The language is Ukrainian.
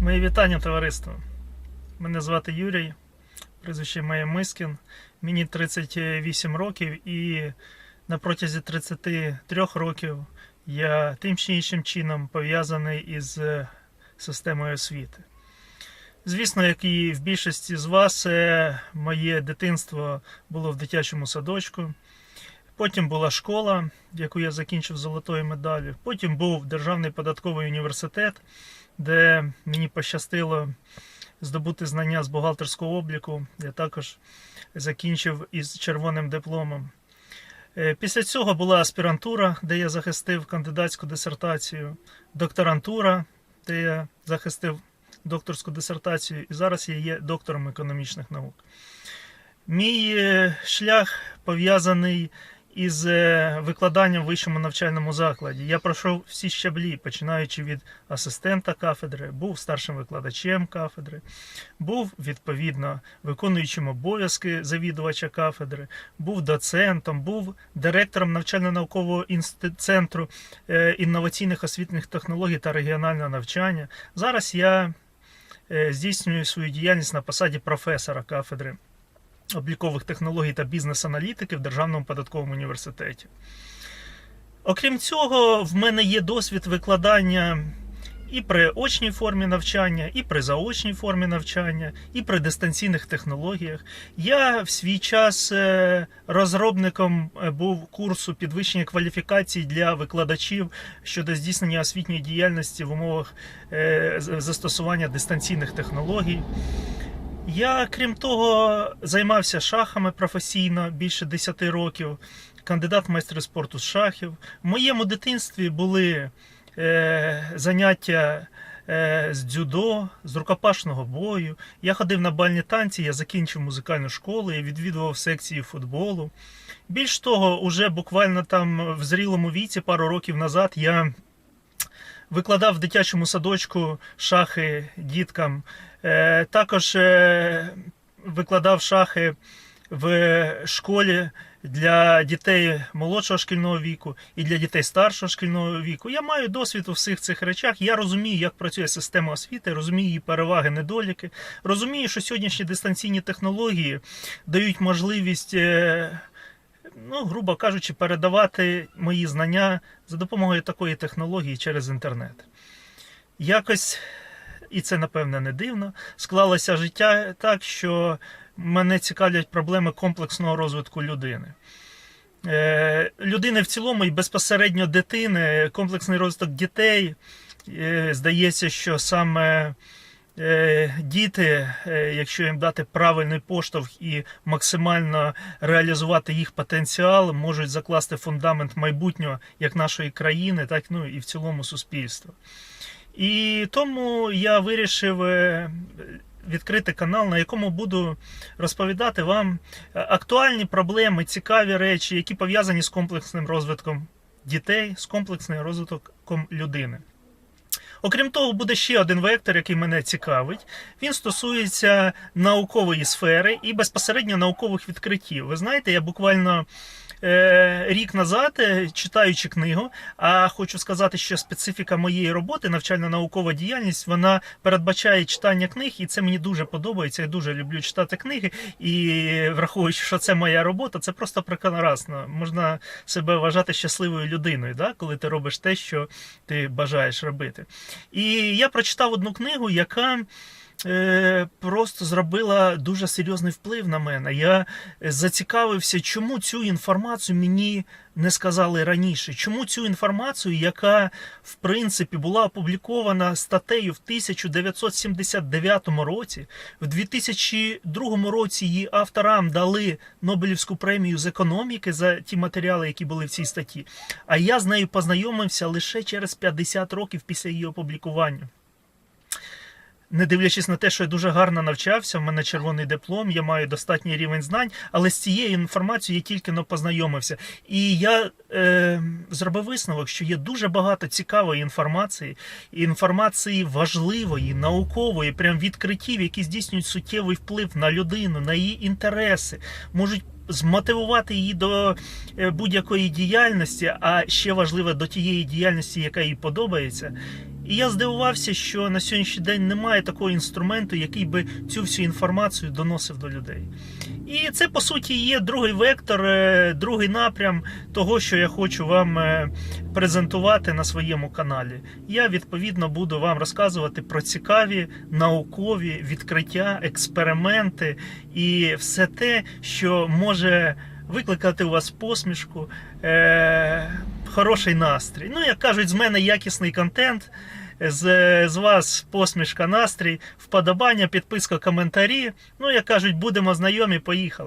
Мої вітання, товариство. Мене звати Юрій, прізвище моє Мискін. Мені 38 років і на протязі 33 років я тим чи іншим чином пов'язаний із е, системою освіти. Звісно, як і в більшості з вас, е, моє дитинство було в дитячому садочку. Потім була школа, яку я закінчив золотою медаллю. Потім був Державний податковий університет, де мені пощастило здобути знання з бухгалтерського обліку. Я також закінчив із червоним дипломом. Е, Після цього була аспірантура, де я захистив кандидатську дисертацію, докторантура, де я захистив докторську дисертацію, і зараз я є доктором економічних наук. Мій е, шлях пов'язаний із е, викладанням в вищому навчальному закладі. Я пройшов всі щаблі, починаючи від асистента кафедри, був старшим викладачем кафедри, був відповідно виконуючим обов'язки завідувача кафедри, був доцентом, був директором навчально-наукового центру е, інноваційних освітніх технологій та регіонального навчання. Зараз я е, здійснюю свою діяльність на посаді професора кафедри облікових технологій та бізнес-аналітики в Державному податковому університеті. Окрім цього, в мене є досвід викладання і при очній формі навчання, і при заочній формі навчання, і при дистанційних технологіях. Я в свій час е, розробником е, був курсу підвищення кваліфікацій для викладачів щодо здійснення освітньої діяльності в умовах е, застосування дистанційних технологій. Я, крім того, займався шахами професійно більше 10 років, кандидат в майстри спорту з шахів. В моєму дитинстві були е, заняття е, з дзюдо, з рукопашного бою. Я ходив на бальні танці, я закінчив музикальну школу, я відвідував секції футболу. Більш того, уже буквально там в зрілому віці, пару років назад, я викладав в дитячому садочку шахи діткам. Е, Також е, викладав шахи в школі для дітей молодшого шкільного віку і для дітей старшого шкільного віку. Я маю досвід у всіх цих речах. Я розумію, як працює система освіти, розумію її переваги, недоліки. Розумію, що сьогоднішні дистанційні технології дають можливість. е, Ну, грубо кажучи, передавати мої знання за допомогою такої технології через інтернет. Якось, і це напевне не дивно, склалося життя так, що мене цікавлять проблеми комплексного розвитку людини. Е, людини в цілому і безпосередньо дитини, комплексний розвиток дітей. Е, здається, що саме е, діти, якщо їм дати правильний поштовх і максимально реалізувати їх потенціал, можуть закласти фундамент майбутнього як нашої країни, так ну і в цілому суспільства. І тому я вирішив е, відкрити канал, на якому буду розповідати вам е, актуальні проблеми, цікаві речі, які пов'язані з комплексним розвитком дітей, з комплексним розвитком людини. Окрім того, буде ще один вектор, який мене цікавить. Він стосується наукової сфери і безпосередньо наукових відкриттів. Ви знаєте, я буквально рік назад, е, читаючи книгу, а хочу сказати, що специфіка моєї роботи, навчально-наукова діяльність, вона передбачає читання книг, і це мені дуже подобається. Я дуже люблю читати книги. І враховуючи, що це моя робота, це просто прекрасно. Можна себе вважати щасливою людиною, да? коли ти робиш те, що ти бажаєш робити. І я прочитав одну книгу, яка. Е, Просто зробила дуже серйозний вплив на мене. Я зацікавився, чому цю інформацію мені не сказали раніше. Чому цю інформацію, яка в принципі була опублікована статтею в 1979 році, в 2002 році її авторам дали Нобелівську премію з економіки за ті матеріали, які були в цій статті. А я з нею познайомився лише через 50 років після її опублікування. Не дивлячись на те, що я дуже гарно навчався, в мене червоний диплом, я маю достатній рівень знань, але з цією інформацією я тільки но познайомився. І я е, зробив висновок, що є дуже багато цікавої інформації, інформації важливої, наукової, прям відкриттів, які здійснюють суттєвий вплив на людину, на її інтереси, можуть змотивувати її до е, будь-якої діяльності, а ще важливо до тієї діяльності, яка їй подобається. І я здивувався, що на сьогоднішній день немає такого інструменту, який би цю всю інформацію доносив до людей. І це по суті є другий вектор, е, другий напрям того, що я хочу вам е, презентувати на своєму каналі. Я відповідно буду вам розказувати про цікаві наукові відкриття, експерименти і все те, що може викликати у вас посмішку, е- хороший настрій. Ну, як кажуть, з мене якісний контент. З, з вас посмішка, настрій, вподобання, підписка, коментарі. Ну, як кажуть, будемо знайомі, поїхали.